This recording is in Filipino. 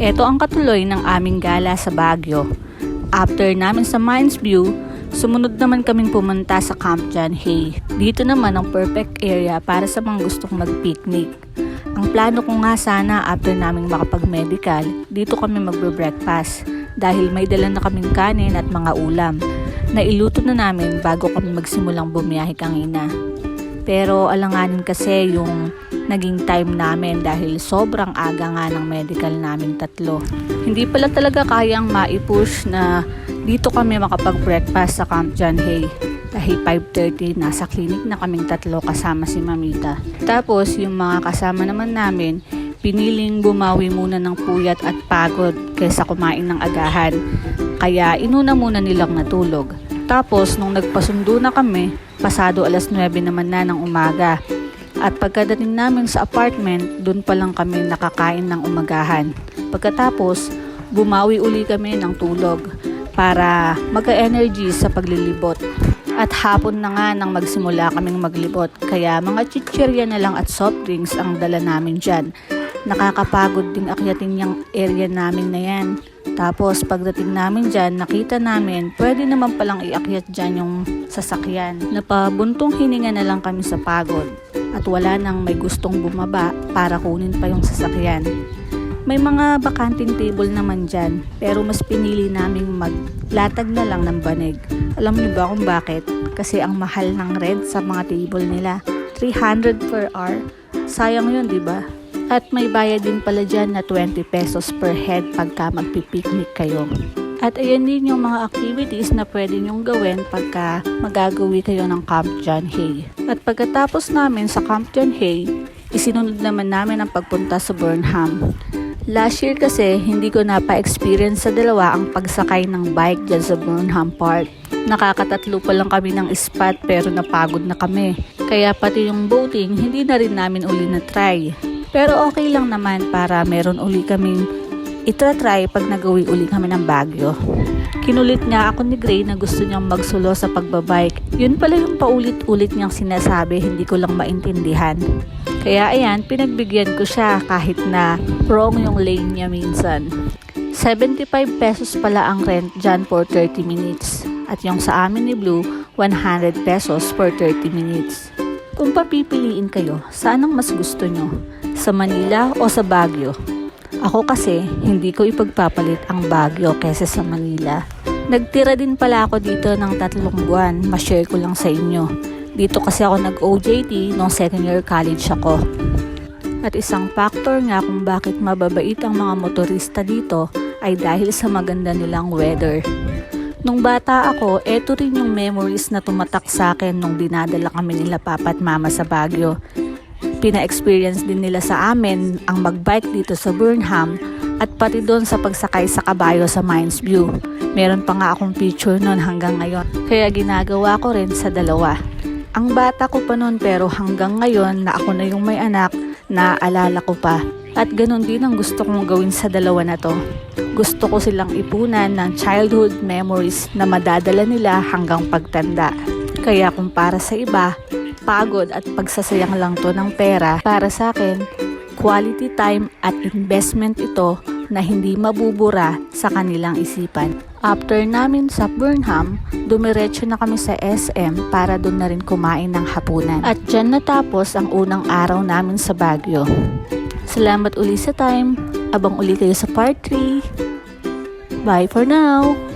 Ito ang katuloy ng aming gala sa Baguio. After namin sa Mines View, sumunod naman kaming pumunta sa Camp John Hay. Dito naman ang perfect area para sa mga gustong mag-picnic. Ang plano ko nga sana after naming makapag-medical, dito kami magbe-breakfast dahil may dala na kaming kanin at mga ulam na iluto na namin bago kami magsimulang bumiyahe kanina. Pero alanganin kasi yung naging time namin dahil sobrang aga nga ng medical namin tatlo. Hindi pala talaga kayang maipush na dito kami makapag-breakfast sa Camp John Hay. Dahil 5.30 nasa clinic na kaming tatlo kasama si Mamita. Tapos yung mga kasama naman namin, piniling bumawi muna ng puyat at pagod kaysa kumain ng agahan. Kaya inuna muna nilang natulog. Tapos nung nagpasundo na kami, pasado alas 9 naman na ng umaga. At pagkadating namin sa apartment, dun pa lang kami nakakain ng umagahan. Pagkatapos, bumawi uli kami ng tulog para magka-energy sa paglilibot. At hapon na nga nang magsimula kaming maglibot, kaya mga chichirya na lang at soft drinks ang dala namin dyan. Nakakapagod ding akyatin yung area namin na yan. Tapos pagdating namin dyan, nakita namin pwede naman palang iakyat dyan yung sasakyan. Napabuntong hininga na lang kami sa pagod at wala nang may gustong bumaba para kunin pa yung sasakyan. May mga bakanting table naman dyan pero mas pinili naming maglatag na lang ng banig. Alam niyo ba kung bakit? Kasi ang mahal ng rent sa mga table nila. 300 per hour. Sayang yun, di ba? At may bayad din pala dyan na 20 pesos per head pagka magpipiknik kayo. At ayan din yung mga activities na pwede nyong gawin pagka magagawi kayo ng Camp John Hay. At pagkatapos namin sa Camp John Hay, isinunod naman namin ang pagpunta sa Burnham. Last year kasi, hindi ko na pa-experience sa dalawa ang pagsakay ng bike dyan sa Burnham Park. Nakakatatlo pa lang kami ng spot pero napagod na kami. Kaya pati yung boating, hindi na rin namin uli na try. Pero okay lang naman para meron uli kaming itra-try pag nagawi uli kami ng Baguio. Kinulit nga ako ni Gray na gusto niyang magsulo sa pagbabike. Yun pala yung paulit-ulit niyang sinasabi, hindi ko lang maintindihan. Kaya ayan, pinagbigyan ko siya kahit na wrong yung lane niya minsan. 75 pesos pala ang rent dyan for 30 minutes. At yung sa amin ni Blue, 100 pesos for 30 minutes. Kung papipiliin kayo, saan ang mas gusto nyo? Sa Manila o sa Baguio? Ako kasi, hindi ko ipagpapalit ang Baguio kesa sa Manila. Nagtira din pala ako dito ng tatlong buwan, ma-share ko lang sa inyo. Dito kasi ako nag-OJT nung second year college ako. At isang factor nga kung bakit mababait ang mga motorista dito ay dahil sa maganda nilang weather. Nung bata ako, eto rin yung memories na tumatak sa akin nung dinadala kami nila papa at mama sa Baguio. Pina-experience din nila sa amin ang magbike dito sa Burnham at pati doon sa pagsakay sa kabayo sa Mines View. Meron pa nga akong picture noon hanggang ngayon. Kaya ginagawa ko rin sa dalawa. Ang bata ko pa noon pero hanggang ngayon na ako na yung may anak, naaalala ko pa. At ganun din ang gusto kong gawin sa dalawa na to. Gusto ko silang ipunan ng childhood memories na madadala nila hanggang pagtanda. Kaya kung para sa iba, pagod at pagsasayang lang to ng pera, para sa akin, quality time at investment ito na hindi mabubura sa kanilang isipan. After namin sa Burnham, dumiretso na kami sa SM para doon na rin kumain ng hapunan. At dyan natapos ang unang araw namin sa Baguio. Salamat uli sa time. Abang uli kayo sa part 3. Bye for now!